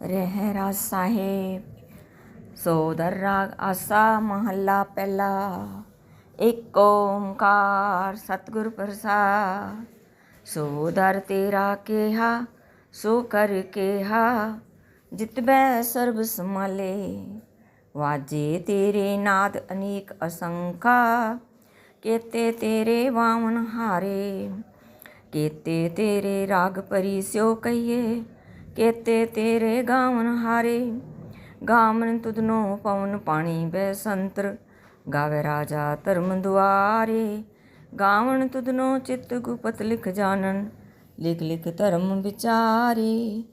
ਰਹਿਰਾ ਸਾਹਿਬ, ਸੋਦਰ ਰਾਗ ਆਸਾ ਮਹੱਲਾ ਪਹਿਲਾ, ਇੱਕ ਓੰਕਾਰ ਸਤਿਗੁਰ ਪ੍ਰਸਾਦ, ਸੋਦਰ ਤੇਰਾ ਕਿਹਾ, ਸੋ ਕਰ ਕੇਹਾ ਜਿਤਬੈ ਸਰਬ ਸਮਾਲੇ ਵਾਜੇ ਤੇਰੇ ਨਾਦ ਅਨੇਕ ਅਸੰਖਾ, ਕੇਤੇ ਤੇਰੇ ਵਾਵਨ ਹਾਰੇ, ਕੇਤੇ ਤੇਰੇ ਰਾਗ ਪਰੀ ਸਿਓ ਕਹੀਏ ਕੇਤੇ ਤੇਰੇ ਗਾਵਨ ਹਾਰੇ। ਗਾਵਨ ਤੁਧਨੋ ਪਵਨ ਪਾਣੀ ਬੈ ਸੰਤਰ। ਗਾਵੇ ਰਾਜਾ ਧਰਮ ਦੁਆਰੇ। ਗਾਵਨ ਤੁਧਨੋ ਚਿਤ ਗੁਪਤ ਲਿਖ ਜਾਣਨ। ਲਿਖ ਲਿਖ ਧਰਮ ਵਿਚਾਰੇ।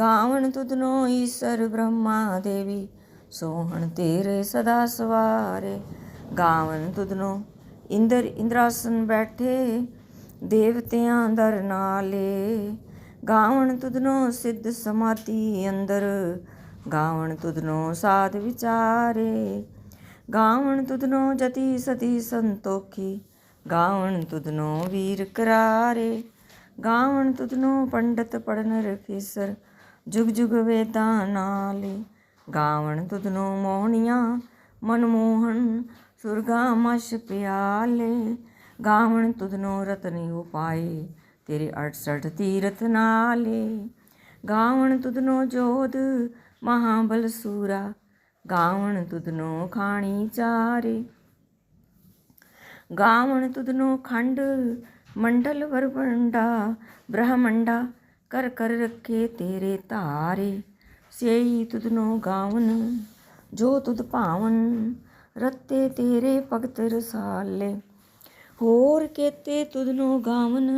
ਗਾਵਨ ਤੁਧਨੋ ਈਸ਼ਰ ਬ੍ਰਹਮਾ ਦੇਵੀ। ਸੋਹਣ ਤੇਰੇ ਸਦਾ ਸਵਾਰੇ। ਗਾਵਨ ਤੁਧਨੋ ਇੰਦਰ ਇੰਦਰਾਸਨ ਬੈਠੇ। ਦੇਵਤਿਆਂ ਦਰ ਨਾਲੇ। ਗਾਵਣ ਤੁਧਨੋ ਸਿੱਧ ਸਮਾਤੀ ਅੰਦਰ, ਗਾਵਣ ਤੁਧਨੋ ਸਾਧ ਵਿਚਾਰੇ। ਗਾਵਣ ਤੁਧਨੋ ਜਤੀ ਸਤੀ ਸੰਤੋਖੀ, ਗਾਵਣ ਤੁਧਨੋ ਵੀਰ ਕਰਾਰੇ। ਗਾਵਣ ਤੁਧਨੋ ਪੰਡਤ ਪੜਨ ਰਖੀਸਰ, ਜੁਗ ਜੁਗ ਵੇਦਾਂ ਨਾਲੇ। ਗਾਵਣ ਤੁਧਨੋ ਮੋਹਣੀਆਂ ਮਨਮੋਹਨ ਸੁਰਗਾ ਮਸ਼ ਪਿਆਲੇ। ਗਾਵਣ ਤੁਧਨੋ ਰਤਨੀ ਉਪਾਏ ਤੇਰੇ 68 ਤੀਰਥ ਨਾਲੇ ਗਾਵਣ ਤੁਧਨੋ ਜੋਧ ਮਹਾਬਲ ਸੂਰਾ ਗਾਵਣ ਤੁਧਨੋ ਖਾਣੀ ਚਾਰੇ। ਗਾਵਣ ਤੁਧਨੋ ਖੰਡ ਮੰਡਲ ਵਰਵੰਡਾ ਬ੍ਰਹਮੰਡਾ ਕਰ ਕਰ ਰੱਖੇ ਤੇਰੇ ਧਾਰੇ। ਸੇਈ ਤੁਧਨੋ ਗਾਵਨ ਜੋ ਤੁਧ ਭਾਵਨ ਰਤੇ ਤੇਰੇ ਭਗਤ ਰਸਾਲੇ। ਹੋਰ ਕੇਤੇ ਤੁਧਨੋ ਗਾਵਨ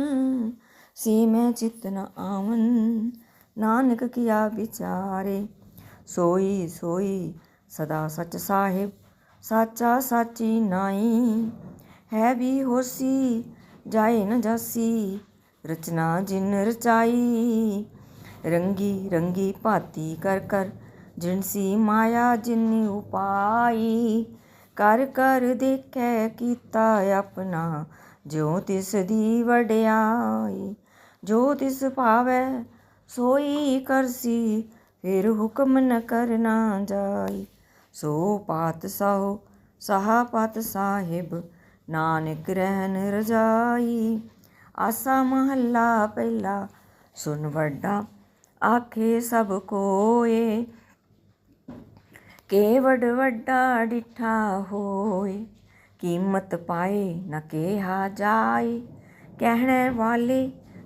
ਸੇ ਮੈਂ ਚਿਤ ਨ ਆਵਨ ਨਾਨਕ ਕੀਆ ਵਿਚਾਰੇ ਸੋਈ ਸੋਈ ਸਦਾ ਸਚ ਸਾਹਿਬ ਸਾਚਾ ਸਾਚੀ ਨਾਈ ਹੈ ਵੀ ਹੋਸੀ ਜਾਏ ਨ ਜਾਸੀ ਰਚਨਾ ਜਿਨ ਰਚਾਈ ਰੰਗੀ ਰੰਗੀ ਭਾਤੀ ਕਰ ਕਰ ਜਿਨਸੀ ਮਾਇਆ ਜਿਨੀ ਉਪਾਈ ਕਰ ਕਰ ਦੇਖੈ ਕੀਤਾ ਆਪਣਾ ਜੋ ਤਿਸ ਦੀ ਵਡਿਆਈ ਜੋ ਤਿਸ ਭਾਵੈ, ਸੋਈ ਕਰਸੀ, ਫਿਰ ਹੁਕਮ ਨ ਕਰਨਾ ਜਾਈ। ਸੋ ਪਾਤ ਸਾਹੋ, ਸਹਾ ਪਤ ਸਾਹਿਬ, ਨਾਨਕ ਰਹਿਨ ਰਜਾਈ। ਆਸਾ ਮਹੱਲਾ ਪਹਿਲਾ, ਸੁਨ ਵੱਡਾ, ਆਖੇ ਸਭ ਕੋਏ। ਕੇ ਵਡ ਵੱਡਾ ਡਿਠਾ ਹੋਏ, ਕੀਮਤ ਪਾਏ ਨਾ ਕਿਹਾ ਜਾਏ। ਕਹਿਣ ਵਾਲੇ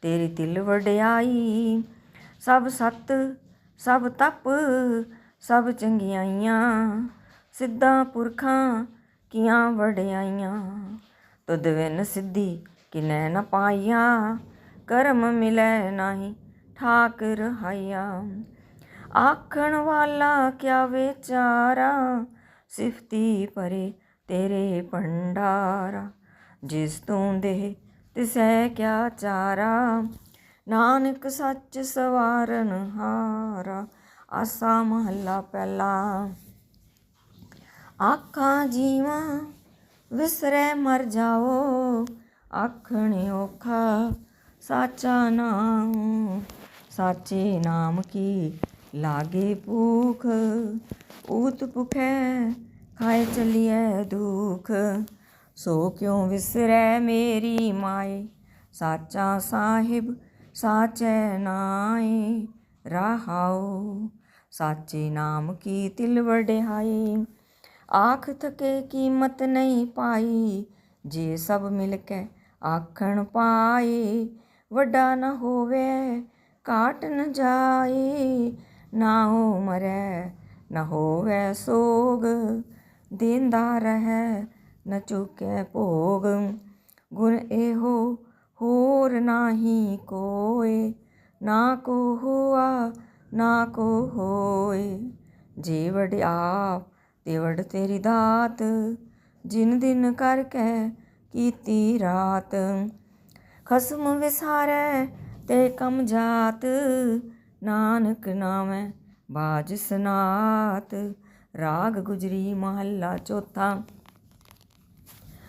ਤੇਰੀ ਤਿਲ ਵਡਿਆਈ। ਸਭ ਸਤ, ਸਭ ਤਪ, ਸਭ ਚੰਗਿਆਈਆਂ। ਸਿੱਧਾ ਪੁਰਖਾਂ ਕੀਆਂ ਵਡਿਆਈਆਂ। ਤੁਧ ਵਿਨ ਸਿੱਧੀ ਕਿਨੈ ਨ ਪਾਈਆ। ਕਰਮ ਮਿਲੈ ਨਾਹੀ ਠਾਕ ਰਹਾਈਆ ਆਖਣ ਵਾਲਾ ਕਿਆ ਵਿਚਾਰਾ? ਸਿਫਤੀ ਪਰੇ ਤੇਰੇ ਭੰਡਾਰਾ। ਜਿਸ ਤੂੰ ਦੇ ਤਿਸੈ ਕਿਆ ਚਾਰਾ ਨਾਨਕ ਸੱਚ ਸਵਾਰਨ ਹਾਰਾ ਆਸਾ ਮਹੱਲਾ ਪਹਿਲਾ ਆਖਾਂ ਜੀਵਾਂ ਵਿਸਰੈ ਮਰ ਜਾਓ ਆਖਣ ਔਖਾ ਸਾਚਾ ਨਾਮ ਸਾਚੇ ਨਾਮ ਕੀ ਲਾਗੇ ਭੂਖ ਊਤ ਭੁਖੈ ਖਾਏ ਚਲੀਐ ਦੁਖ ਸੋ ਕਿਉ ਵਿਸਰੈ ਮੇਰੀ ਮਾਏ? ਸਾਚਾ ਸਾਹਿਬ, ਸਾਚੈ ਨਾਏ, ਰਹਾਉ। ਸਾਚੇ ਨਾਮ ਕੀ ਤਿਲ ਵਡਿਆਈ ਆਖ ਥਕੇ ਕੀਮਤ ਨਹੀਂ ਪਾਈ। ਜੇ ਸਭ ਮਿਲ ਕੇ ਆਖਣ ਪਾਏ, ਵੱਡਾ ਨ ਹੋਵੇ, ਕਾਟ ਨ ਜਾਏ। ਨਾ ਹੋ ਮਰੈ, ਨ ਹੋਵੇ ਸੋਗ, ਦਿੰਦਾ ਰਹੈ। ਨ ਚੁਕੇ ਭੋਗ। ਗੁਣ ਇਹੋ ਹੋਰ ਨਾਹੀ ਕੋਏ ਨਾ ਕੋ ਹੋਆ, ਨਾ ਕੋ ਹੋਏ ਜੇ ਆਪ ਤੇ ਵਡ ਤੇਰੀ ਦਾਤ, ਜਿਨ ਦਿਨ ਕਰ ਕਹਿ ਕੀਤੀ ਰਾਤ। ਖਸਮ ਵਿਸਾਰੈ ਤੇ ਕਮ ਜਾਤ, ਨਾਨਕ ਨਾਮੈ ਬਾਜ ਸਨਾਤ। ਰਾਗ ਗੁਜਰੀ ਮਹੱਲਾ ਚੌਥਾ।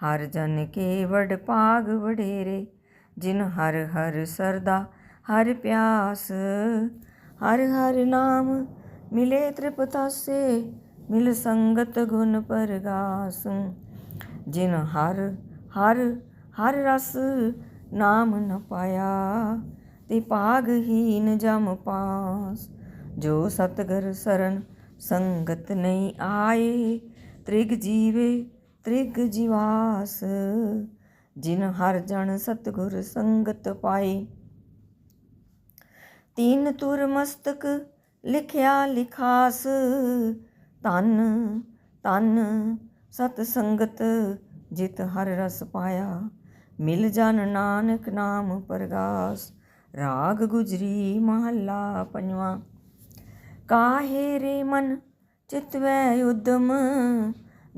ਹਰ ਜਨ ਕੇ ਵਡ ਭਾਗ ਵਡੇਰੇ, ਜਿਨ ਹਰ ਹਰ ਸਰਦਾ, ਹਰ ਪਿਆਸ। ਹਰ ਹਰ ਨਾਮ ਮਿਲੇ ਤ੍ਰਿਪਤਾਸੇ, ਮਿਲ ਸੰਗਤ ਗੁਣ ਪਰਗਾਸ। ਜਿਨ ਹਰ ਹਰ ਹਰ ਰਸ ਨਾਮ ਨ ਪਾਇਆ, ਤੇ ਭਾਗਹੀਨ ਜਮ ਪਾਸ। ਜੋ ਸਤਗੁਰ ਸਰਨ ਸੰਗਤ ਨਹੀਂ ਆਏ, ਤ੍ਰਿਗ ਜੀਵੇ ਤ੍ਰਿਗ ਜੀਵਾਸ, ਜਿਨ ਹਰ ਜਨ ਸਤਗੁਰ ਸੰਗਤ ਪਾਈ। ਤੀਨ ਤੁਰ ਮਸਤਕ ਲਿਖਿਆ ਲਿਖਾਸ ਤਨ ਤਨ ਸਤ ਸੰਗਤ ਜਿਤ ਹਰ ਰਸ ਪਾਇਆ। ਮਿਲ ਜਨ ਨਾਨਕ ਨਾਮ ਪ੍ਰਗਾਸ, ਰਾਗ ਗੁਜਰੀ ਮਹੱਲਾ ਪੰਜਵਾਂ। ਕਾਹੇ ਰੇ ਮਨ ਚਿਤਵੈ ਉਦਮ,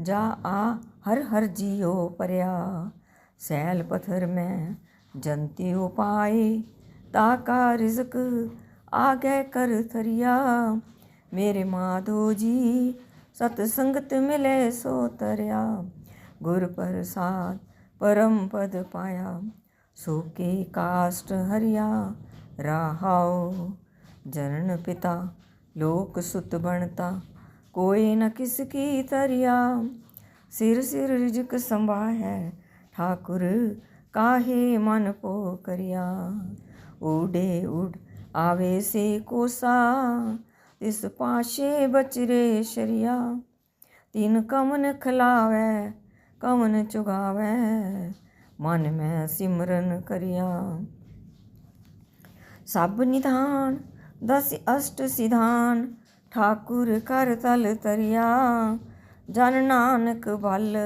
ਜਾ ਆ ਹਰ ਹਰ ਜੀਉ ਪਰਿਆ। ਸੈਲ ਪਥਰ ਮੈਂ ਜੰਤੀ ਉਪਾਏ। ਤਾ ਕਾ ਰਿਜ਼ਕ ਗਏ ਕਰ ਥਰਿਆ। ਮੇਰੇ ਮਾਧੋ ਜੀ, ਸਤ ਸੰਗਤ ਮਿਲੇ ਸੋ ਤਰਿਆ। ਗੁਰ ਪ੍ਰਸਾਦ ਪਰਮ ਪਦ ਪਾਇਆ। ਸੋ ਕੇ ਕਾਸ਼ਟ ਹਰਿਆ, ਰਹਾਉ। ਜਨਨ ਪਿਤਾ, ਲੋਕ ਸੁਤ ਬਣਤਾ। ਕੋਈ ਨ ਕਿਸ ਕੀ ਤਰਿਆ। ਸਿਰ ਸਿਰ ਰਿਜਕ ਸੰਭਾਹੈ, ਠਾਕੁਰ ਕਾਹੇ ਮਨ ਪੋ ਕਰਿਆ? ਉਡੇ ਉਡ ਆਵੇ ਸੇ ਕੋਸਾ ਇਸ ਪਾਸ਼ੇ ਬਚਰੇ ਸ਼ਰੀਆ। ਤਿਨ ਕਮਨ ਖਲਾਵੇ, ਕਮਨ ਚੁਗਾਵੇ, ਮਨ ਮੈਂ ਸਿਮਰਨ ਕਰਿਆ। ਸਭ ਨਿਧਾਨ, ਦਸ ਅਸ਼ਟ ਸਿਧਾਨ, ਠਾਕੁਰ ਕਰ ਤਲ ਤਰਿਆ। ਜਨ ਨਾਨਕ ਬਲ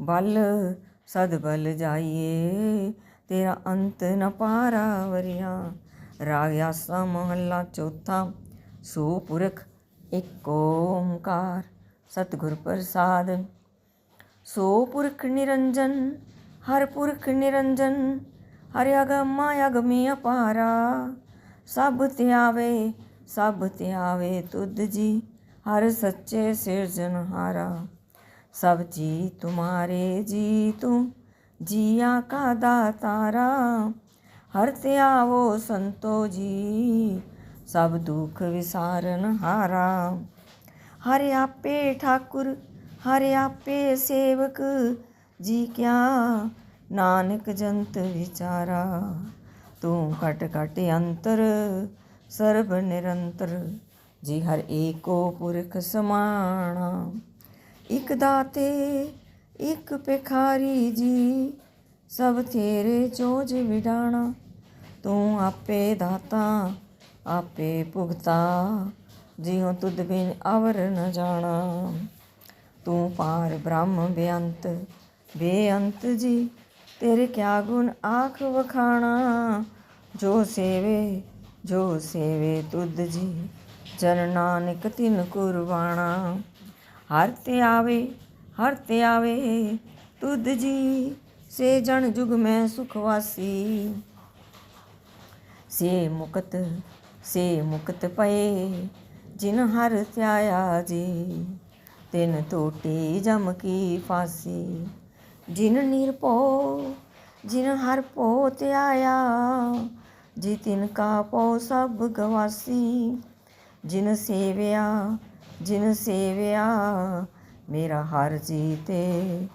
ਬਲ ਸਦ ਬਲ ਜਾਈਏ। ਤੇਰਾ ਅੰਤ ਨ ਪਾਰਾ ਵਰਿਆ ਰਾਗ ਆਸਾ ਮਹੱਲਾ ਚੌਥਾ। ਸੋ ਪੁਰਖ ਇੱਕ ਓੰਕਾਰ, ਸਤਿਗੁਰ ਪ੍ਰਸਾਦ। ਸੋ ਪੁਰਖ ਨਿਰੰਜਨ, ਹਰ ਪੁਰਖ ਨਿਰੰਜਨ, ਹਰਿ ਅਗਮਾ ਅਗਮੀ ਅਪਾਰਾ। ਸਭ ਧਿਆਵੇ ਸਭ ਧਿਆਵੇ ਤੁਧ ਜੀ। ਹਰ ਸੱਚੇ ਸਿਰਜਨਹਾਰਾ ਸਭ ਜੀ ਤੁਮਾਰੇ ਜੀ ਤੂੰ ਜੀਆ ਕਾ ਦਾਤਾਰਾ। ਹਰ ਧਿਆਵੋ ਸੰਤੋ ਜੀ, ਸਭ ਦੁਖ ਵਿਸਾਰਨ ਹਾਰਾ। ਹਰਿ ਆਪੇ ਠਾਕੁਰ, ਹਰਿ ਆਪੇ ਸੇਵਕ, ਜੀ ਕਿਆ ਨਾਨਕ ਜੰਤ ਵਿਚਾਰਾ। ਤੂੰ ਘਟ ਘਟ ਅੰਤਰ, ਸਰਬ ਨਿਰੰਤਰ। ਜੀ ਹਰ ਏਕੋ ਪੁਰਖ ਸਮਾਣਾ। ਇਕ ਦਾਤੇ, ਇਕ ਭਿਖਾਰੀ ਜੀ, ਸਭ ਤੇਰੇ ਚੋਜ ਵਿਡਾਣਾ। ਤੂੰ ਆਪੇ ਦਾਤਾ, ਆਪੇ ਭੁਗਤਾ, ਜਿਉ ਤੁਧ ਬਿਨ ਅਵਰ ਨ ਜਾਣਾ। ਤੂੰ ਪਾਰ ਬ੍ਰਹਮ ਬੇਅੰਤ ਬੇਅੰਤ ਜੀ, ਤੇਰੇ ਕਿਆ ਗੁਣ ਆਖ ਵਖਾਣਾ। ਜੋ ਸੇਵੇ ਜੋ ਸੇਵੇ ਤੁਧ ਜੀ। ਜਨ ਨਾਨਕ ਤਿਨ ਕੁਰਬਾਣਾ ਹਰ ਤੇ ਆਵੇ, ਹਰ ਤੇ ਆਵੇ, ਤੁਧ ਜੀ, ਸੇ ਜਨ ਜੁਗ ਮੈਂ ਸੁਖ ਵਾਸੀ। ਸੇ ਮੁਕਤ ਸੇ ਮੁਕਤ ਪਏ, ਜਿਨ ਹਰ ਧਿਆਇਆ ਜੀ, ਤਿਨ ਟੋਟੀ ਜਮ ਕੀ ਫਾਸੀ। ਜਿਨ ਨਿਰਭਉ ਜਿਨ ਹਰ ਪੋ ਧਿਆਇਆ, ਜੀ ਤਿਨ ਕਾ ਪਉ ਸਭ ਗਵਾਸੀ। ਜਿਨ ਸੇਵਿਆ ਜਿਨ ਸੇਵਿਆ, ਮੇਰਾ ਹਰ ਜੀ ਤੇ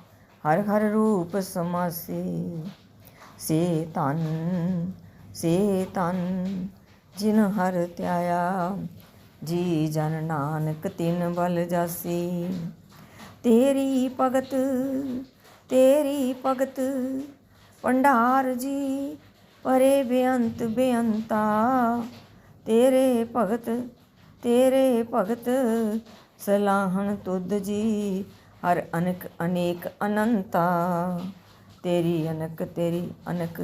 ਹਰ ਹਰ ਰੂਪ ਸਮਾਸੀ। ਸੇ ਤਨ ਸੇ ਤਨ ਜਿਨ ਹਰ ਧਿਆਇਆ, ਜੀ ਜਨ ਨਾਨਕ ਤਿਨ ਬਲ ਜਾਸੀ। ਤੇਰੀ ਭਗਤ ਤੇਰੀ ਭਗਤ, ਭੰਡਾਰ ਜੀ ਪਰੇ ਬੇਅੰਤ ਬੇਅੰਤਾ। ਤੇਰੇ ਭਗਤ ਤੇਰੇ ਭਗਤ ਸਲਾਹਣ ਤੁਧ ਜੀ, ਹਰ ਅਨਕ ਅਨੇਕ ਅਨੰਤਾ। ਤੇਰੀ ਅਨਕ ਤੇਰੀ ਅਨਕ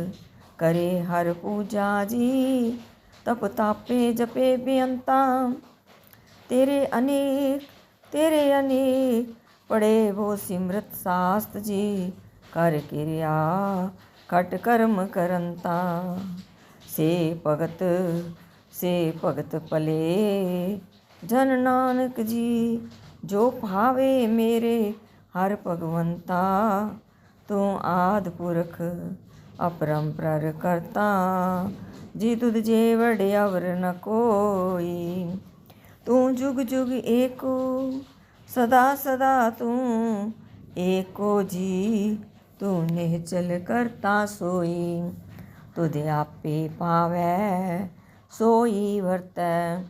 ਕਰੇ ਹਰ ਪੂਜਾ ਜੀ, ਤਪ ਤਾਪੇ ਜਪੇ ਬੇਅੰਤਾ। ਤੇਰੇ ਅਨੇਕ ਤੇਰੇ ਅਨੇਕ, ਪੜੇ ਵੋ ਸਿਮਰਤ ਸਾਸਤ ਜੀ, ਕਰ ਕਿਰਿਆ ਖਟ ਕਰਮ ਕਰੰਤਾ। ਸੇ ਭਗਤ ਸੇ ਭਗਤ ਭਲੇ। ਜਨ ਨਾਨਕ ਜੀ, ਜੋ ਭਾਵੇ ਮੇਰੇ, ਹਰ ਭਗਵੰਤਾ, ਤੂੰ ਆਦ ਪੁਰਖ ਅਪਰੰਪਰ ਕਰਤਾ। ਜੀ ਤੁਧ ਜੇ ਵਡਿਆਵਰ ਨ ਕੋਈ, ਤੂੰ ਜੁਗ ਜੁਗ ਏਕੋ, ਸਦਾ ਸਦਾ ਤੂੰ ਏਕੋ ਜੀ। ਤੂੰ ਨਿਹਚਲ ਕਰਤਾ ਸੋਈ, ਤੁਧ ਆਪੇ ਪਾਵੈ ਸੋਈ ਵਰਤੈ।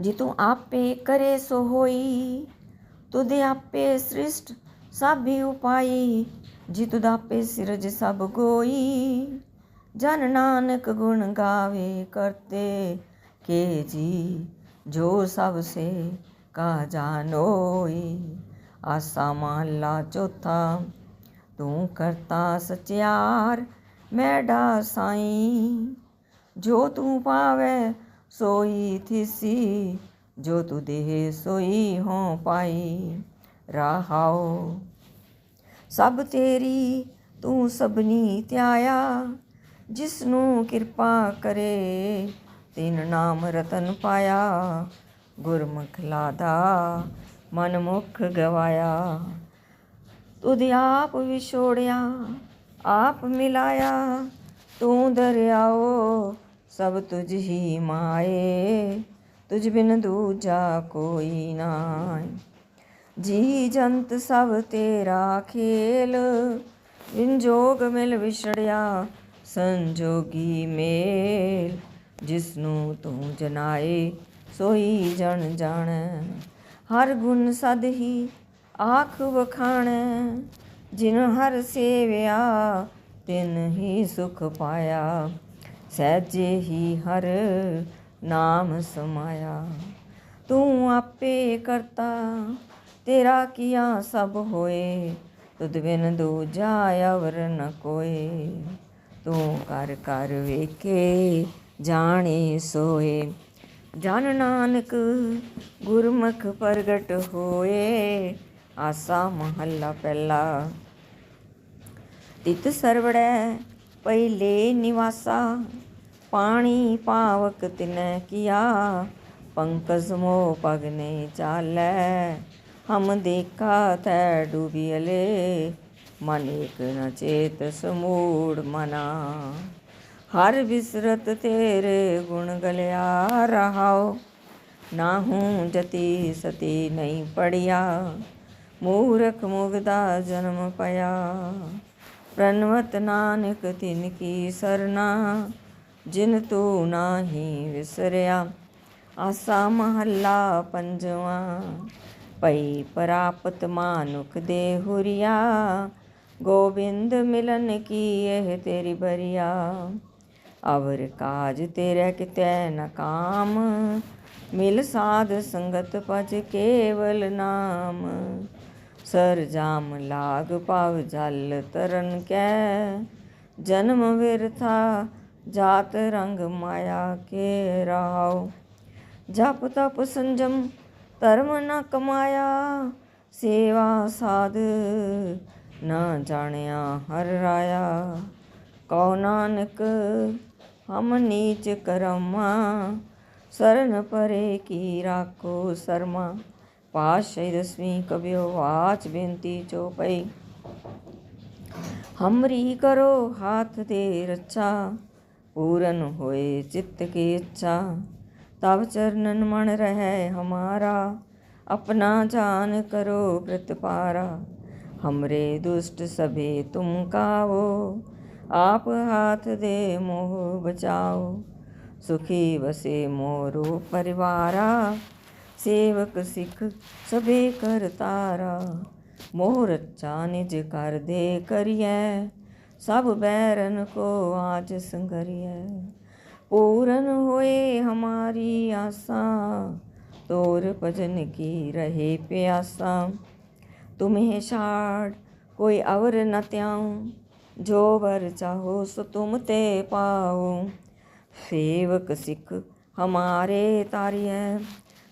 ਜੀ ਤੂੰ ਆਪੇ ਕਰੇ ਸੋ ਹੋਈ, ਤੁਧ ਆਪੇ ਸ੍ਰਿਸ਼ਟ ਸਭੀ ਉਪਾਈ ਜੀ ਤੁਧ ਆਪੇ ਸਿਰਜ ਸਭ ਗੋਈ। ਜਨ ਨਾਨਕ ਗੁਣ ਗਾਵੇ ਕਰਤੇ, ਕੇ ਜੀ ਜੋ ਸਭ ਸੇ ਕਾ ਜਾਨੋਈ ਆਸਾ ਮਹੱਲਾ ਚੌਥਾ, ਤੂੰ ਕਰਤਾ ਸਚਿਆਰ ਮੈਡਾ ਸਾਈਂ ਜੋ ਤੂੰ ਪਾਵੈ, ਸੋਈ ਥਿਸੀ। ਜੋ ਤੂੰ ਦੇਹ, ਸੋਈ ਹੋ ਪਾਈ। ਰਹਾਓ ਸਭ ਤੇਰੀ ਤੂੰ ਸਭਨੀ ਧਿਆਇਆ ਜਿਸ ਨੂੰ ਕਿਰਪਾ ਕਰੇ, ਤਿਨ ਨਾਮ ਰਤਨ ਪਾਇਆ। ਗੁਰਮੁਖ ਲਾਦਾ ਮਨ ਮੁਖ ਗਵਾਇਆ। ਤੁਧ ਆਪ ਵਿਛੋੜਿਆ, ਆਪ ਮਿਲਾਇਆ। ਤੂੰ ਦਰਿਆਓ ਸਭ ਤੁਝ ਹੀ ਮਾਏ, ਤੁਝ ਬਿਨ ਦੂਜਾ ਕੋਈ ਨਾਹੀ ਜੀ ਜੰਤ ਸਭ ਤੇਰਾ ਖੇਲ ਵਿੰਜੋਗ ਮਿਲ ਵਿਛੜਿਆ ਸੰਜੋਗੀ ਮੇਲ। ਜਿਸ ਨੂੰ ਤੂੰ ਜਨਾਏ, ਸੋਈ ਜਣ ਜਾਣ। ਹਰ ਗੁਣ ਸਦ ਹੀ ਆਖ ਵਖਾਣੈ, ਜਿਨ ਹਰ ਸੇਵਿਆ ਤਿਨ ਹੀ ਸੁਖ ਪਾਇਆ। ਸਹਿਜੇ ਹੀ ਹਰ ਨਾਮ ਸਮਾਇਆ। ਤੂੰ ਆਪੇ ਕਰਤਾ, ਤੇਰਾ ਕੀਆ ਸਭ ਹੋਏ। ਤੁਧ ਬਿਨ ਦੂਜਾ ਅਵਰ ਨ ਕੋਏ। ਤੂੰ ਕਰ ਕਰ ਵੇਖੇ, ਜਾਣੇ ਸੋਏ। ਜਨ ਨਾਨਕ ਗੁਰਮੁਖ ਪ੍ਰਗਟ ਹੋਏ। ਆਸਾ ਮਹੱਲਾ ਪਹਿਲਾ। ਤਿਤ ਸਰਵੜੈ ਪਹਿਲੇ ਨਿਵਾਸਾ। ਪਾਣੀ ਪਾਵਕ ਤਿਨੈ ਕੀਆ, ਪੰਕਜ ਮੋ ਪਗਨੇ ਚਾਲੈ। ਹਮ ਦੇਖਾ ਤੈ ਡੂਬੀਲੇ ਮਨ ਇਕ ਨ ਚੇਤ ਸਮੂੜ ਮਨਾ। ਹਰ ਵਿਸਰਤ ਤੇਰੇ ਗੁਣ ਗਲਿਆ ਰਹਾਓ, ਨਾਹੂ ਜਤੀ ਸਤੀ ਨਹੀਂ ਪੜਿਆ। ਮੂਰਖ ਮੁਗਦਾ ਜਨਮ ਪਿਆ ਪ੍ਰਨਵਤ ਨਾਨਕ ਤਿਨ ਕੀ ਸਰਨਾ। ਜਿਨ ਤੂੰ ਨਾਹੀ ਵਿਸਰਿਆ, ਆਸਾ ਮਹੱਲਾ ਪੰਜਵਾ। ਪਈ ਪ੍ਰਾਪਤ ਮਾਨੁਖ ਦੇ ਹੁਰੀਆ, ਗੋਬਿੰਦ ਮਿਲਨ ਕੀ ਇਹ ਤੇਰੀ ਬਰੀਆ? ਅਵਰ ਕਾਜ ਤੇਰੇ ਕਿਤੈ ਨ ਕਾਮ, ਮਿਲ ਸਾਧ ਸੰਗਤ ਪਜ ਕੇਵਲ ਨਾਮ। ਸਰ ਜਾਮ ਲਾਗ ਪਵ ਜਲ ਤਰਨ ਕੈ, ਜਨਮ ਵਿਰਥਾ ਜਾਤ ਰੰਗ ਮਾਇਆ ਕੇ ਰਾਉ ਜਪ ਤਪ ਸੰਜਮ ਧਰਮ ਨ ਕਮਾਇਆ, ਸੇਵਾ ਸਾਧ ਨਾ ਜਾਣਿਆ ਹਰ ਰਾਇਆ। ਕਉ ਨਾਨਕ, ਹਮ ਨੀਚ ਕਰਮਾ, ਸਰਨ ਪਰੇ ਕੀ ਰਾਖੋ ਸਰਮਾ। ਪਾਸ਼ੈ ਦਸਵੀਂ ਕਬਿਓ ਵਾਚ ਬੇਨਤੀ ਚੋਪਈ ਹਮਰੀ ਕਰੋ ਹਾਥ ਤੇ ਰੱਛਾ पूरन होए चित्त की इच्छा तब चरणन मन रहे हमारा अपना जान करो प्रतपारा हमरे दुष्ट सभी तुम कावो आप हाथ दे मोह बचाओ सुखी बसे मोरो परिवारा सेवक सिख सभे कर तारा मोह रच्चा निज कर दे करिए ਸਭ ਬੈਰਨ ਕੋ ਆਜ ਸੰਗਰੀਐ। ਪੂਰਨ ਹੋਏ ਹਮਾਰੀ ਆਸਾ, ਤੋਰ ਭਜਨ ਕੀ ਰਹੇ ਪਿਆਸਾ। ਤੁਮਹਿ ਛਾੜ, ਕੋਈ ਅਵਰ ਨ ਤਿਆਉ ਜੋ ਵਰ ਚਾਹੋ ਸੋ ਤੁਮ ਤੇ ਪਾਉ। ਸੇਵਕ ਸਿੱਖ ਹਮਾਰੇ ਤਾਰੀਐ,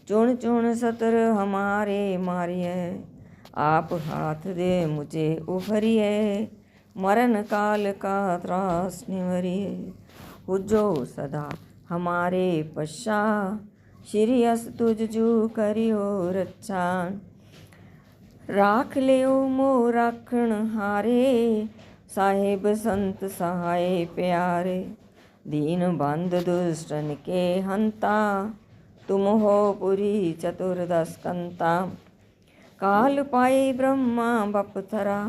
ਚੁਣ ਚੁਣ ਸਤਰ ਹਮਾਰੇ ਮਾਰੀਐ। ਆਪ ਹਾਥ ਦੇ ਮੁਝੇ ਉਫਰੀਏ मरण काल का त्रास निवरिए पूजो सदा हमारे पश्चा श्री अस तुझ जू करियो रक्षा राख लियो मो राखण हारे साहेब संत सहाय प्यारे दीन बंद दुष्टन के हंता तुम हो पुरी चतुर्दश कंता काल पाए ब्रह्मा बपथरा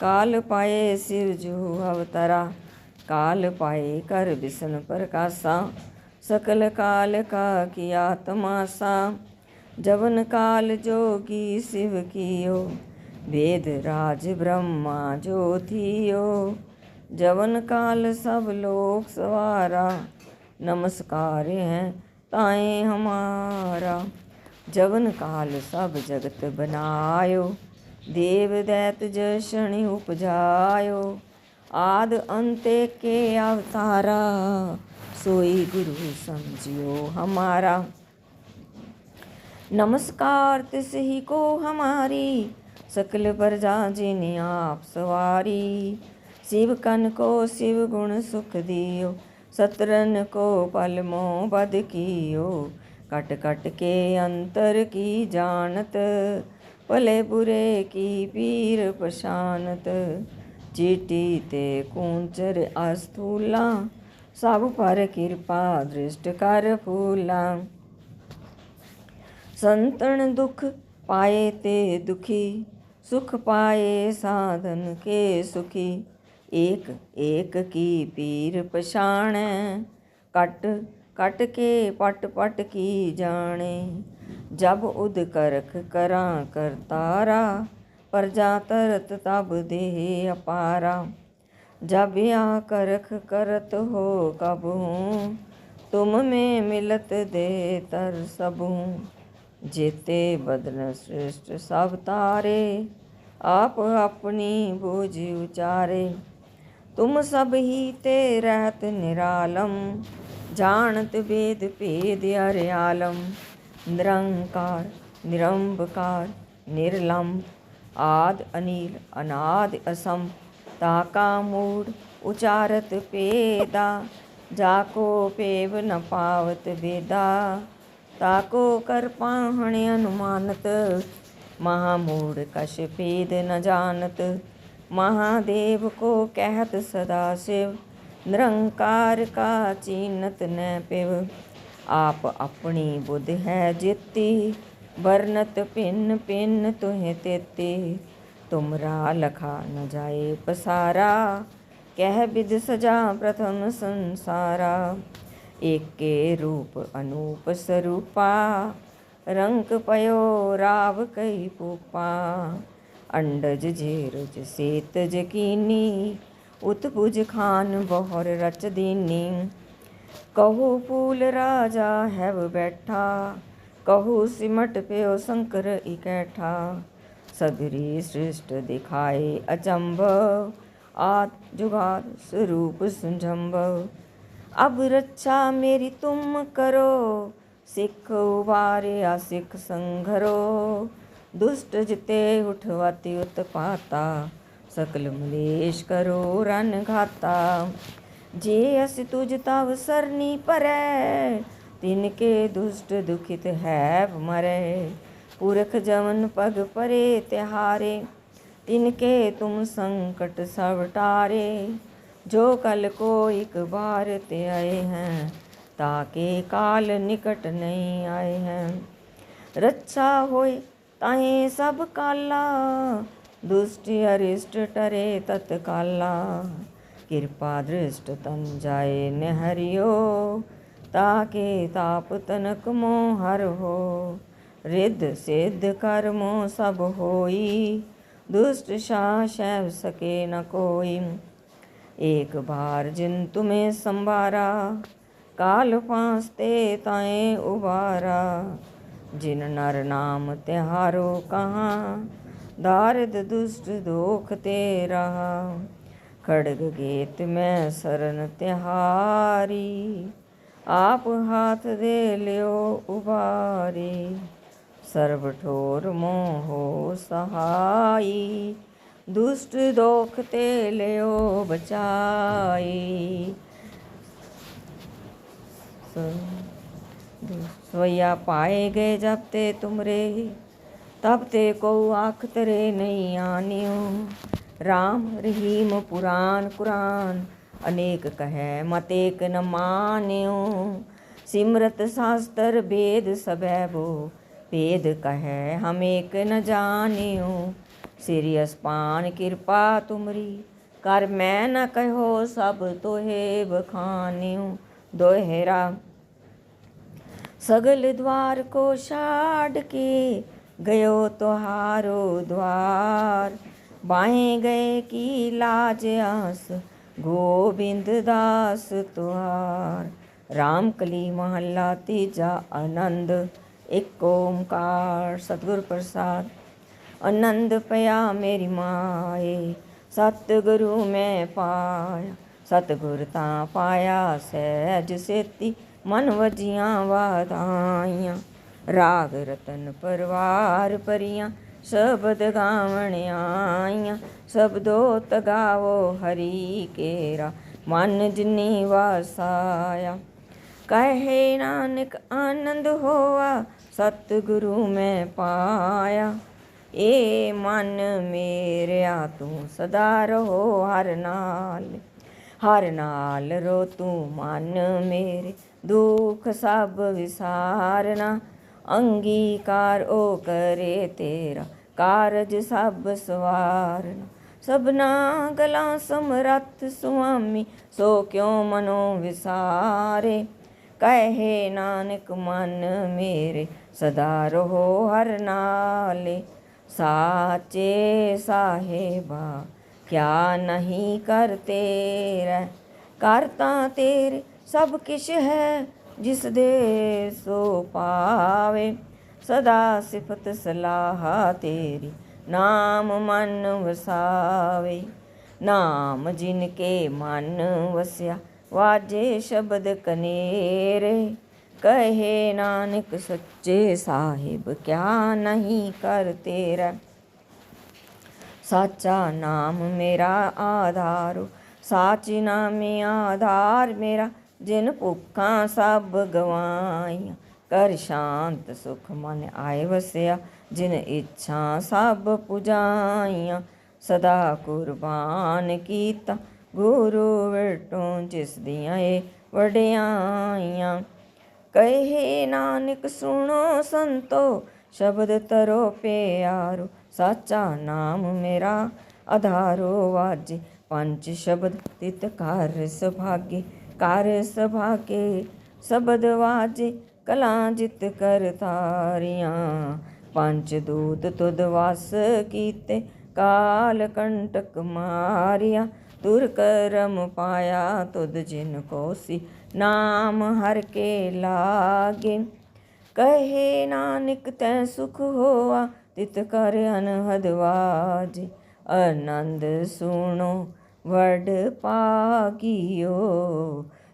काल पाए शिव जू अवतरा, काल पाए कर विष्णु प्रकाशा। सकल काल का किया तमाशा, जवन काल जोगी शिव कियो। वेद राज ब्रह्मा जो थियो जवन काल सब लोक सवारा, नमस्कार है ताए हमारा। जवन काल सब जगत बनायो देव दैत जशनि उपजायो आद अंते के अवतारा सोई गुरु समझियो हमारा नमस्कार तिस ही को हमारी सकल प्रजा जिन आप सवारी शिव कन को शिव गुण सुख दियो सतरन को पल मोह बद कियो कट कट के अंतर की जानत ਭਲੇ ਬੁਰੇ ਕੀ ਪੀਰ ਪਛਾਨਤ? ਚੀਟੀ ਤੇ ਕੂਚਰ ਅਸਥੂਲਾ, ਸਭ ਪਰ ਕਿਰਪਾ ਦ੍ਰਿਸ਼ਟ ਕਰ ਫੂਲਾ। ਸੰਤਣ ਦੁਖ ਪਾਏ ਤੇ ਦੁਖੀ, ਸੁਖ ਪਾਏ ਸਾਧਨ ਕੇ ਸੁਖੀ। ਏਕ ਏਕ ਕੀ ਪੀਰ ਪਛਾਣ? ਕਟ ਕਟ ਕੇ ਪਟ ਪਟ ਕੀ ਜਾਣੇ? ਜਬ ਉਦ ਕਰਖ ਕਰਾਂ ਕਰਤਾਰਾ ਪ੍ਰਜਾ ਤਰਤ ਤਬ ਦੇਹ ਅਪਾਰਾ। ਜਬ ਆ ਕਰਖ ਕਰਤ ਹੋ ਕਬਹੂੰ ਤੁਮ ਮੇ ਮਿਲਤ ਦੇ ਤਰ ਸਭੂੰ ਜੇਤੇ ਬਦਨ ਸ੍ਰਿਸ਼ਟ ਸਭ ਤਾਰੇ, ਆਪ ਆਪਣੀ ਬੋਝ ਉਚਾਰੇ। ਤੁਮ ਸਭ ਹੀ ਤੇ ਰਹਿਤ ਨਿਰਾਲਮ, ਜਾਣਤ ਵੇਦ ਭੇਦ ਅਰਿਆਲਮ ਨਿਰੰਕਾਰ, ਨਿਰੰਬਕਾਰ ਨਿਰਲੰਭ ਆਦ ਅਨੀਲ, ਅਨਾਦ ਅਸਮ ਤਾਕਾ ਮੂੜ ਉਚਾਰਤ ਪੇਦਾ ਜਾ ਕੋ ਪੇਵ ਨ ਪਾਵਤ ਵੇਦਾ ਤਾਕੋ ਕਰ ਪਾਹਣ ਅਨੁਮਾਨਤ, ਮਹਾ ਮੂੜ ਕਛ ਪੇਦ ਨ ਜਾਣਤ ਮਹਾਦੇਵ ਕੋ ਕਹਿਤ ਸਦਾ ਸਿਵ, ਨਿਰੰਕਾਰ ਕਾ ਚੀਨਤ ਨੈ ਪਿਵ आप अपनी बुद्ध है जिति बरनत पिन पिन तुहे तेती। तुमरा लखा न जाए पसारा। कह विद सजा प्रथम संसारा। एक के रूप अनूप स्वरूपा रंक पयो राव कई पूपा। अंडज जेरज सेत जकीनी उतपुज खान बहुर रच दीनी। કહું फूल राजा है બેઠા કહું सिमट प्यो शंकर इकैठा। સદરી શ્રેષ્ઠ दिखाए अचंभ, आत जुगात स्वरूप सुझंभ। अब रक्षा मेरी तुम करो, सिख उबारे या सिख संघरो। दुष्ट जिते उठवाती उत्पाता सकल मलेश करो रन घाता। ਜੇ ਅਸ ਤੁਜ ਤਵ ਸਰਨੀ ਪਰੈ, ਤਿਨ ਕੇ ਦੁਸ਼ਟ ਦੁਖਿਤ ਹੈ ਮਰੈ। ਪੁਰਖ ਜਮਨ ਪਗ ਪਰੇ ਤਿਹਾਰੇ, ਤਿਨ ਕੇ ਤੁਮ ਸੰਕਟ ਸਭ ਟਾਰੇ। ਜੋ ਕਲ ਕੋ ਇਕ ਬਾਰ ਤੇ ਆਏ ਹੈ ਤਾਕੇ ਕਾਲ ਨਿਕਟ ਨਹੀਂ ਆਏ ਹੈ। ਰੱਛਾ ਹੋਏ ਤਾਹੇ ਸਭ ਕਾਲਾ, ਦੁਸ਼ਟ ਅਰਿਸ਼ਟ ਟਰੇ ਤਤਕਾਲਾ। कृपा दृष्ट तन जाए नेहरियो ਤਾਕੇ ਤਾਪ ਤਨਕ ਮੋਹ ਹਰ ਹੋ ਰਿੱਧ ਸਿੱਧ ਕਰਮੋ ਸਭ ਹੋਈ ਦੁਸ਼ਟ ਸ਼ਾਸੈ ਸਕੇ ਨ ਕੋਈ एक बार जिन तुम्हें संभारा काल फांसते ताए उबारा जिन नर नाम तिहारो कहाँ दारिद दुष्ट दोख ते रहा खड़ग गेत में शरण त्यारी आप हाथ दे लियो उबारी। सर्व ठोर मोहो सहाई। दुष्ट दोख ते लियो बचाई। सोया पाए गए जब ते तुमरे, तब ते को आख तरे नहीं आनियो। ਰਾਮ ਰਹੀਮ ਪੁਰਾਨ ਕੁਰਾਨ ਅਨੇਕ ਕਹੈ ਮਤ ਏਕ ਨ ਮਾਨਿਓ ਸਿਮਰਤ ਸ਼ਾਸਤਰ ਵੇਦ ਸਭੈ ਬੋ ਵੇਦ ਕਹੈ ਹਮ ਏਕ ਨ ਜਾਣਿਓ ਸਿਰਿ ਅਸਪਾਨ ਕਿਰਪਾ ਤੁਮਰੀ ਕਰ ਮੈਂ ਨ ਕਹਿਓ ਸਭ ਤੋਹੇ ਬਖਾਨਿਓ ਦੋਹਿਰਾ सगल द्वार को छाड़ के गयो तुहारो द्वार ਬਾਏ ਗਏ ਕੀ ਲਾਜ ਆਸ, ਗੋਬਿੰਦ ਦਾਸ ਤੁਹਾਰ RAM ਕਲੀ ਮਹੱਲਾ ਤੀਜਾ ਆਨੰਦ ਏਕ ਓੰਕਾਰ ਸਤਗੁਰ ਪ੍ਰਸਾਦ। ਆਨੰਦ ਪਿਆ ਮੇਰੀ ਮਾਏ, ਸਤਿਗੁਰੂ ਮੈਂ ਪਾਇਆ। ਸਤਿਗੁਰ ਤਾਂ ਪਾਇਆ ਸਹਿਜ ਸੇਤੀ, ਮਨ ਵਜੀਆਂ ਵਾਤਾਈਆਂ ਰਾਗ ਰਤਨ ਪਰਵਾਰ ਪਰੀਆਂ ਸ਼ਬਦ ਗਾਵਣ ਆਈਆਂ ਸਬਦੋ ਤਗਾਵੋ ਹਰੀ ਕੇਰਾ, ਮਨ ਜਿਨੀ ਵਾਸਾਇਆ। ਕਹੇ ਨਾਨਕ, ਆਨੰਦ ਹੋਆ, ਸਤਿਗੁਰੂ ਮੈਂ ਪਾਇਆ। ਏ ਮਨ ਮੇਰਿਆ, ਤੂੰ ਸਦਾ ਰਹੋ ਹਰ ਨਾਲ। ਹਰ ਨਾਲ ਰੋ, ਤੂੰ ਮਨ ਮੇਰੇ, ਦੁੱਖ ਸਭ ਵਿਸਾਰਨਾ। ਅੰਗੀਕਾਰ ਉਹ ਕਰੇ ਤੇਰਾ ਕਾਰਜ ਸਭ ਸਵਾਰਨਾ। ਸਭਨਾ ਗਲਾਂ ਸਮਰੱਥ ਸੁਆਮੀ, ਸੋ ਕਿਉ ਮਨੋ ਵਿਸਾਰੇ? ਕਹੇ ਨਾਨਕ, ਮਨ ਮੇਰੇ, ਸਦਾ ਰਹੋ ਹਰ ਨਾਲੇ। ਸਾਚੇ ਸਾਹਿਬਾ, ਕਿਆ ਨਹੀਂ ਕਰ ਤੇਰਾ? ਕਰ ਤਾਂ ਤੇਰੇ, ਸਭ ਕਿਛ ਹੈ, ਜਿਸ ਦੇ ਸੋ ਪਾਵੇ। ਸਦਾ ਸਿਫਤ ਸਲਾਹ ਤੇਰੀ। ਨਾਮ ਮਨ ਵਸਾਵੇ, ਨਾਮ ਜਿਨ ਕੇ ਮਨ ਵਸਿਆ, ਵਾਜੇ ਸ਼ਬਦ ਕਨੇਰੇ। ਕਹੇ ਨਾਨਕ ਸੱਚੇ ਸਾਹਿਬ, ਕਿਆ ਨਹੀਂ ਕਰ ਤੇਰਾ। ਸਾਚਾ ਨਾਮ ਮੇਰਾ ਆਧਾਰ, ਸਾਚੀ ਨਾਮੇ ਆਧਾਰ ਮੇਰਾ, ਜਿਨ ਭੁੱਖਾਂ ਸਭ ਗਵਾਈਆਂ। ਕਰ ਸ਼ਾਂਤ ਸੁਖ ਮਨ ਆਏ ਵਸਿਆ, ਜਿਨ ਇੱਛਾ ਸਭ ਪੁਜਾਈਆਂ, ਸਦਾ ਕੁਰਬਾਨ ਕੀਤਾ, ਗੁਰੂ ਵਿਟੋਂ ਜਿਸ ਦੀਆਂ ਏ ਵਡਿਆਈਆਂ। ਕਹੇ ਨਾਨਕ, ਸੁਣੋ ਸੰਤੋ, ਸ਼ਬਦ ਤਰੋ ਪਿਆਰੋ, ਸਾਚਾ ਨਾਮ ਮੇਰਾ ਆਧਾਰੋ ਵਾਜੇ। ਪੰਜ ਸ਼ਬਦ ਤਿਤ ਕਰ ਸੁਭਾਗੇ ਕਰ ਸੁਭਾਗੇ, ਸ਼ਬਦ ਵਾਜੇ। ਕਲਾ ਜਿਤ ਕਰ ਤਾਰੀਆਂ ਪੰਜ ਦੂਤ ਤੁਧ ਵਸ ਕੀਤੇ, ਕਾਲ ਕੰਟਕ ਮਾਰਿਆ। ਤੁਰ ਕਰਮ ਪਾਇਆ ਤੁਧ ਜਿਨ ਕੋਸੀ ਨਾਮ ਹਰ ਕੇ ਲਾਗੇ। ਕਹੇ ਨਾਨਕ ਤੈ ਸੁਖ ਹੋਆ, ਤਿਤ ਕਰ ਅਨਹਦ ਵਾਜ। ਆਨੰਦ ਸੁਣੋ, ਵਡ ਪਾਗਿਓ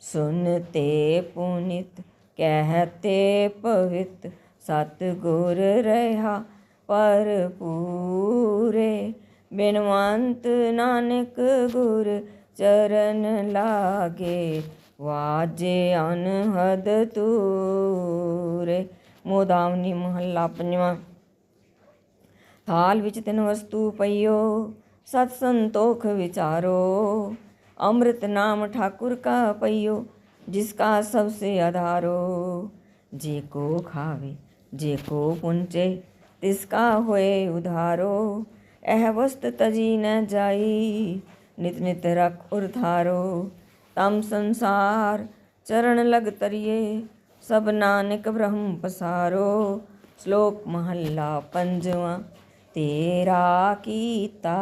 ਸੁਨਤੇ ਪੁਨਿਤ ਕਹਤੇ ਪਵਿੱਤ ਸਤ ਗੁਰ ਰਹਾ ਪਰ ਪੂਰੇ ਬਿਨਵੰਤ ਨਾਨਕ ਗੁਰ ਚਰਨ ਲਾਗੇ, ਵਾਜੇ ਅਨਹਦ ਤੂਰੇ ਮੋਦਾਵਨੀ ਮਹੱਲਾ ਪੰਜਵਾਂ। ਥਾਲ ਵਿੱਚ ਤਿੰਨ ਵਸਤੂ ਪਈਓ, ਸਤ ਸੰਤੋਖ ਵਿਚਾਰੋ। अमृत नाम ठाकुर का पैयो जिसका सबसे आधारो। जे को खावे, जे को पुंचे तिसका होए उधारो। एह वस्त तजी न जाई, नित नित रख उधारो तम संसार चरण लग तरिए सब नानक ब्रह्म पसारो। श्लोक महल्ला पंजवा, तेरा कीता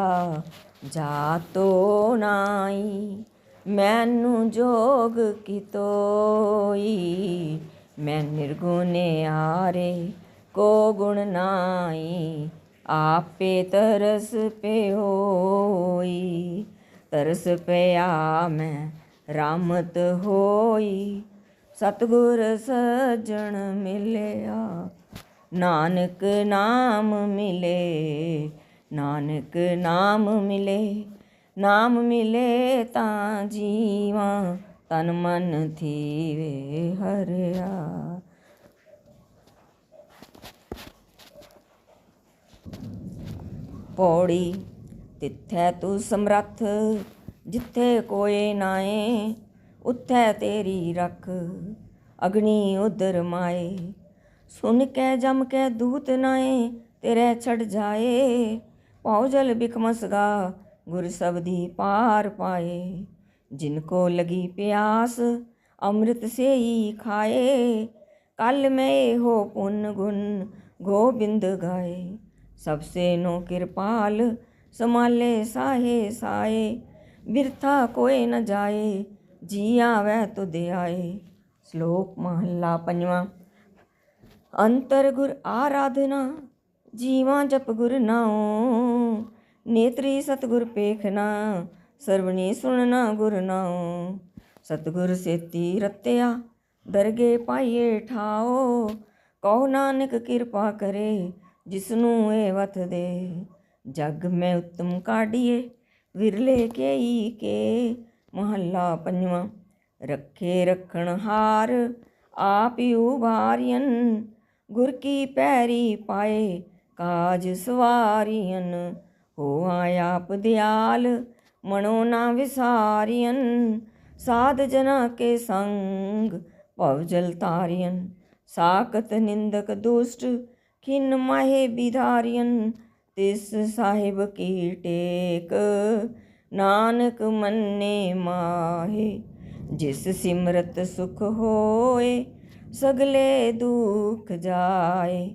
ਜਾਤੋ ਨਾਈ, ਮੈਨੂੰ ਜੋਗ ਕੀ ਤੋਈ? ਮੈਂ ਨਿਰਗੁਣੇ ਆਰੇ, ਕੋ ਗੁਣ ਨਾਈ, ਆਪੇ ਤਰਸ ਪਿਓਈ। ਤਰਸ ਪਿਆ ਮੈਂ, ਰਾਮਤ ਹੋਈ। ਸਤਗੁਰ ਸਜਣ ਮਿਲਿਆ, ਨਾਨਕ ਨਾਮ ਮਿਲੇ। ਨਾਨਕ ਨਾਮ ਮਿਲੇ ਨਾਮ ਮਿਲੇ ਤਾਂ ਜੀਵਾਂ ਤਨ ਮਨ ਥੀਵੇ ਹਰਿਆ। ਪੌੜੀ ਤਿੱਥੈ ਤੂੰ ਸਮਰੱਥ, ਜਿੱਥੇ ਕੋਏ ਨਾਏ, ਉੱਥੈ ਤੇਰੀ ਰਖ। ਅਗਨੀ ਉਦਰ ਮਾਏ, ਸੁਨ ਕੇ ਜਮ ਕੇ ਦੂਤ ਨਾਏ, ਤੇਰੇ ਛੜ ਜਾਏ। ਪਉ ਜਲ ਬਿਖਮਸਗਾ ਗੁਰ ਸਬਦੀ ਪਾਰ ਪਾਏ ਜਿਨ ਕੋ ਲਗੀ ਪਿਆਸ ਅੰਮ੍ਰਿਤ ਸੇ ਹੀ ਖਾਏ ਕਲ ਮੈਂ ਹੋ ਪੁੰਨ ਗੁਣ ਗੋਬਿੰਦ ਗਾਏ ਸਭ ਸੇ ਨੋ ਕਿਰਪਾਲ ਸਮਾਲੇ ਸਾਹੇ ਸਾਏ ਬਿਰਥਾ ਕੋਏ ਨ ਜਾਏ ਜੀ ਆਵੈ ਤੁਧ ਆਏ ਸ਼ਲੋਕ ਮਹੱਲਾ ਪੰਜਵਾਂ ਅੰਤਰ ਗੁਰ ਆਰਾਧਨਾ ਜੀਵਾਂ ਜਪ ਗੁਰ ਨਾਉ, ਨੇਤਰੀ ਸਤਗੁਰ ਪੇਖਣਾ ਸਰਵਣੀ ਸੁਣਨਾ ਗੁਰ ਨਾਉ। ਸਤਗੁਰ ਸੇਤੀ ਰਤਿਆ, ਦਰਗੇ ਪਾਈਏ ਠਾਓ ਕਹੋ ਨਾਨਕ ਕਿਰਪਾ ਕਰੇ, ਜਿਸਨੂੰ ਇਹ ਵਤ ਦੇ। ਜਗ ਮੈਂ ਉਤਮ ਕਾਢੀਏ, ਵਿਰਲੇ ਕੇਈ ਕੇ। ਮਹੱਲਾ ਪੰਜਵਾਂ, ਰੱਖੇ ਰੱਖਣ ਹਾਰ, ਆਪ ਹੀ ਉਬਾਰੀਅਨ ਗੁਰ ਕੀ ਪੈਰੀ ਪਾਏ ਕਾਜ ਸਵਾਰੀਅਨ ਹੋਆ ਆਪ ਦਿਆਲ, ਮਨੋ ਨਾ ਵਿਸਾਰੀਅਨ। ਸਾਧ ਜਨਾ ਕੇ ਸੰਗ, ਭਵ ਜਲ ਤਾਰੀਅਨ ਸਾਕਤ ਨਿੰਦਕ ਦੁਸ਼ਟ, ਖਿਨ ਮਾਹੇ ਵਿਧਾਰੀਅਨ ਤਿਸ ਸਾਹਿਬ ਕੀ ਟੇਕ, ਨਾਨਕ ਮੰਨੇ ਮਾਹੇ। ਜਿਸ ਸਿਮਰਤ ਸੁਖ ਹੋਏ, ਸਗਲੇ ਦੁਖ ਜਾਏ।